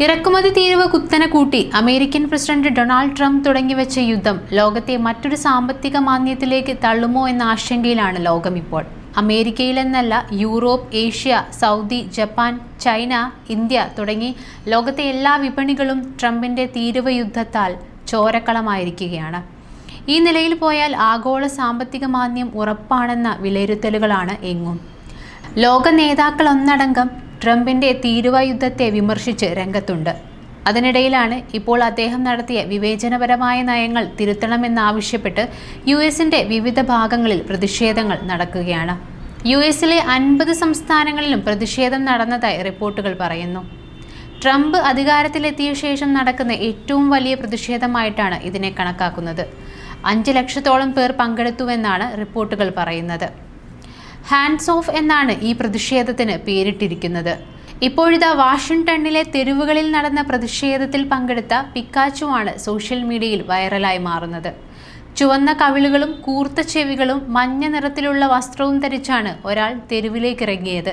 ഇറക്കുമതി തീരുവ കുത്തനെ കൂട്ടി അമേരിക്കൻ പ്രസിഡന്റ് ഡൊണാൾഡ് ട്രംപ് തുടങ്ങിവെച്ച യുദ്ധം ലോകത്തെ മറ്റൊരു സാമ്പത്തിക മാന്ദ്യത്തിലേക്ക് തള്ളുമോ എന്ന ആശങ്കയിലാണ് ലോകം ഇപ്പോൾ അമേരിക്കയിലെന്നല്ല Europe Asia Saudi Japan China India തുടങ്ങി ലോകത്തെ എല്ലാ വിപണികളും ട്രംപിന്റെ തീരുവ യുദ്ധത്താൽ ചോരക്കളമായിരിക്കുകയാണ്. ഈ നിലയിൽ പോയാൽ ആഗോള സാമ്പത്തിക മാന്ദ്യം ഉറപ്പാണെന്ന വിലയിരുത്തലുകളാണ് എങ്ങും. ലോക നേതാക്കൾ ഒന്നടങ്കം ട്രംപിന്റെ തീരുവ യുദ്ധത്തെ വിമർശിച്ച് രംഗത്തുണ്ട്. അതിനിടയിലാണ് ഇപ്പോൾ അദ്ദേഹം നടത്തിയ വിവേചനപരമായ നയങ്ങൾ തിരുത്തണമെന്നാവശ്യപ്പെട്ട് യു എസിന്റെ വിവിധ ഭാഗങ്ങളിൽ പ്രതിഷേധങ്ങൾ നടക്കുകയാണ്. യു എസിലെ അൻപത് സംസ്ഥാനങ്ങളിലും പ്രതിഷേധം നടന്നതായി റിപ്പോർട്ടുകൾ പറയുന്നു. ട്രംപ് അധികാരത്തിലെത്തിയ ശേഷം നടക്കുന്ന ഏറ്റവും വലിയ പ്രതിഷേധമായിട്ടാണ് ഇതിനെ കണക്കാക്കുന്നത്. അഞ്ച് ലക്ഷത്തോളം പേർ പങ്കെടുത്തുവെന്നാണ് റിപ്പോർട്ടുകൾ പറയുന്നത്. ഹാൻഡ്സ് ഓഫ് എന്നാണ് ഈ പ്രതിഷേധത്തിന് പേരിട്ടിരിക്കുന്നത്. ഇപ്പോഴിതാ വാഷിംഗ്ടണിലെ തെരുവുകളിൽ നടന്ന പ്രതിഷേധത്തിൽ പങ്കെടുത്ത പിക്കാച്ചുവാണ് സോഷ്യൽ മീഡിയയിൽ വൈറലായി മാറുന്നത്. ചുവന്ന കവിളുകളും കൂർത്ത ചെവികളും മഞ്ഞ നിറത്തിലുള്ള വസ്ത്രവും ധരിച്ചാണ് ഒരാൾ തെരുവിലേക്ക് ഇറങ്ങിയത്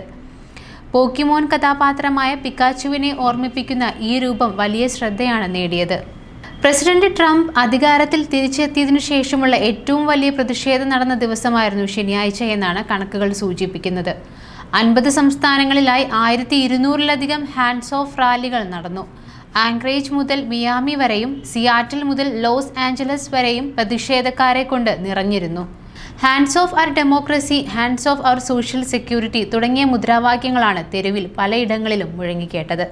പോക്കിമോൻ കഥാപാത്രമായ പിക്കാച്ചുവിനെ ഓർമ്മിപ്പിക്കുന്ന ഈ രൂപം വലിയ ശ്രദ്ധയാണ് നേടിയത്. പ്രസിഡന്റ് ട്രംപ് അധികാരത്തിൽ തിരിച്ചെത്തിയതിനു ശേഷമുള്ള ഏറ്റവും വലിയ പ്രതിഷേധം നടന്ന ദിവസമായിരുന്നു ശനിയാഴ്ച എന്നാണ് കണക്കുകൾ സൂചിപ്പിക്കുന്നത്. അൻപത് സംസ്ഥാനങ്ങളിലായി ആയിരത്തി ഇരുന്നൂറിലധികം ഹാൻഡ്സ് ഓഫ് റാലികൾ നടന്നു. ആംഗ്രേജ് മുതൽ മിയാമി വരെയും സിയാറ്റിൽ മുതൽ ലോസ് ആഞ്ചലസ് വരെയും പ്രതിഷേധക്കാരെ കൊണ്ട് നിറഞ്ഞിരുന്നു. Hands off our democracy hands off our social security തുടങ്ങിയ മുദ്രാവാക്യങ്ങളാണ് തെരുവിൽ പലയിടങ്ങളിലും മുഴങ്ങിക്കേട്ടത്.